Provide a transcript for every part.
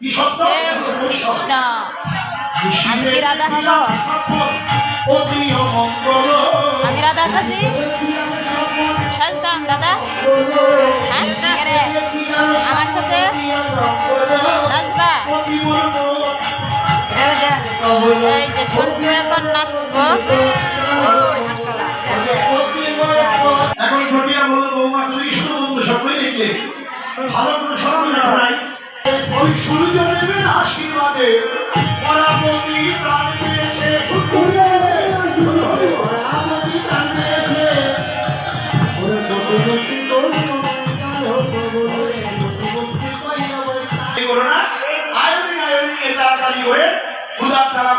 কৃষ্ণ আমি রাধা হব? আমি রাধা সাজি? সাজতাম রাধা। হ্যাঁ রে? আমার সাথে? নাচবা? এই যে এই যে সন্টু এখন নাচবো। এখন সূর্য নেবেন আশীর্বাদে পরাপতি প্রাণ পেয়েছে। পরাপতি প্রাণ না। আয়োডিন আয়োডিন করে পূজার তারা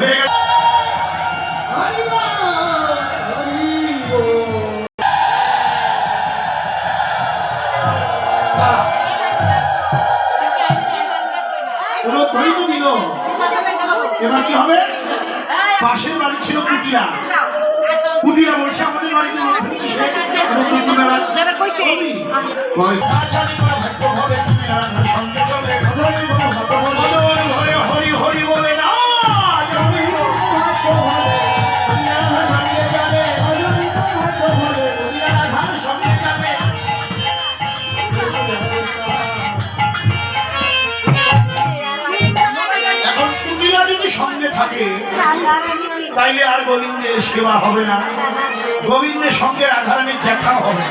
হয়ে গেছে তো। দিল এবার কি হবে? পাশের বাড়ি ছিল কুটিরা কুটিরা বসে আমাদের বাড়িতে লোক তাইলে আর গোবিন্দের সেবা হবে না। গোবিন্দের সঙ্গে রাধারানীর দেখা হবে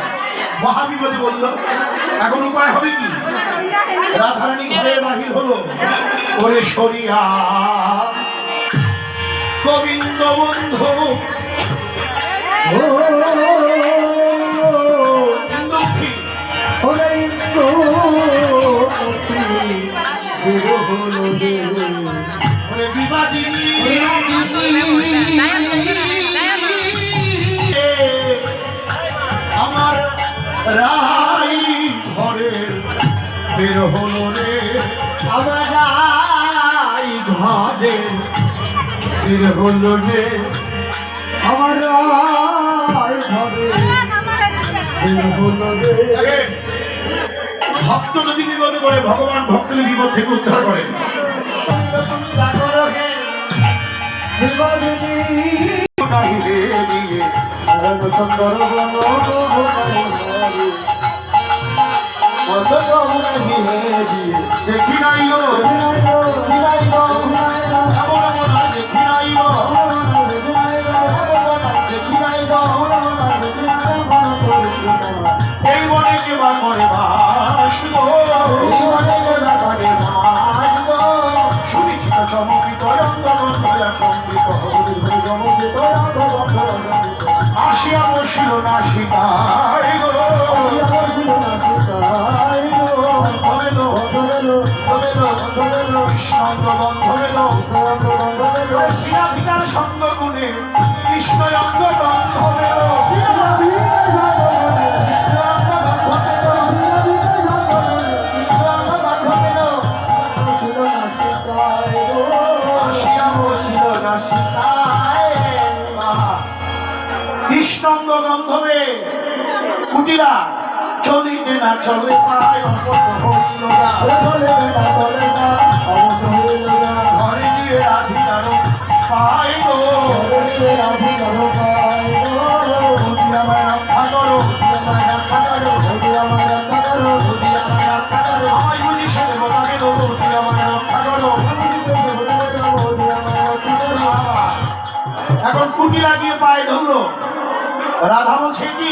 মহাবিপদে বলল, এখন উপায় হবে কি? রাধারানী ঘরের বাহির হলো। ওরে সরিয়া। গোবিন্দ বন্ধু বের হলো রে আমার হলো রে ভক্ত যদি বিপদে করে ভগবান ভক্তের বিপদ থেকে উদ্ধার করে। নাই দেখি নাই এই বনে কে বা করে বাস গো এই বনে কে বা করে বাস গো শুনেছি তো চমকিত অঙ্গবন্ধ চমকিত চমকিত আসিয়া বসিল না শিকায় গো। ধরেলো ধরেলো ধরেলো কৃষ্ণ বন্ধ হলো শিলাধিকার সঙ্গ গুণে কৃষ্ণ কৃষ্ণঙ্গ গন্ধবে কুটিরা, চলিতে না চলে পায় অপত হইল না ঘরে দিয়ে রাধিকার পাই গো। যদি আমায় রক্ষা করো আমায় রক্ষা করো যদি আমায় রক্ষা করো যদি আমায় রক্ষা করো কুটি লাগিয়ে পায়ে ধরলো। রাধা বলছে কি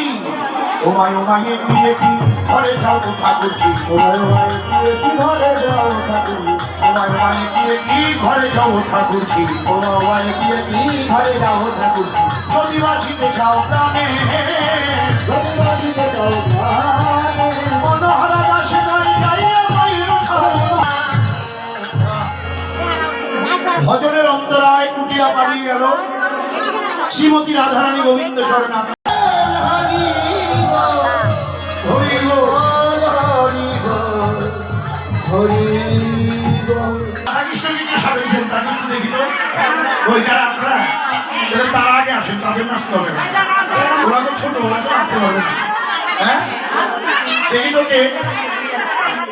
ওমায় ওমায় দিয়ে কি ঘরে যাও তো ঠাকুরজি। ওমায় ওমায় কি ঘরে যাও ঠাকুরজি। ওমায় ওমায় কি কি ঘরে যাও ঠাকুরজি। ওমায় ওমায় কি কি ঘরে যাও ঠাকুরজি। যদি বাঁচিতে চাও প্রাণে। যদি বাঁচিতে শ্রীমতী রাধারানী গোবিন্দ চরণ আগে তাদের হবে হ্যাঁ?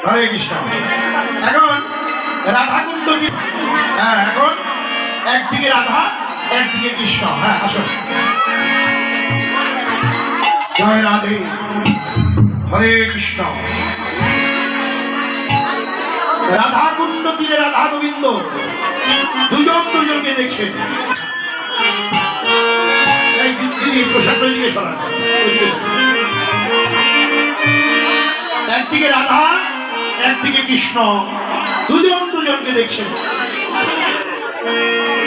হরে কৃষ্ণ। এখন রাধা কুণ্ড কি? হ্যাঁ এখন একদিকে রাধা, একদিকে কৃষ্ণ। হ্যাঁ আসুন জয় রাধে। হরে কৃষ্ণ। রাধা কুণ্ড তীরে রাধা গোবিন্দ। দুজন দুজনকে দেখছেন। একদিকে রাধা, একদিকে কৃষ্ণ। দুজন দুজনকে দেখছেন।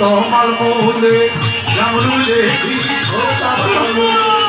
তোমার ও তার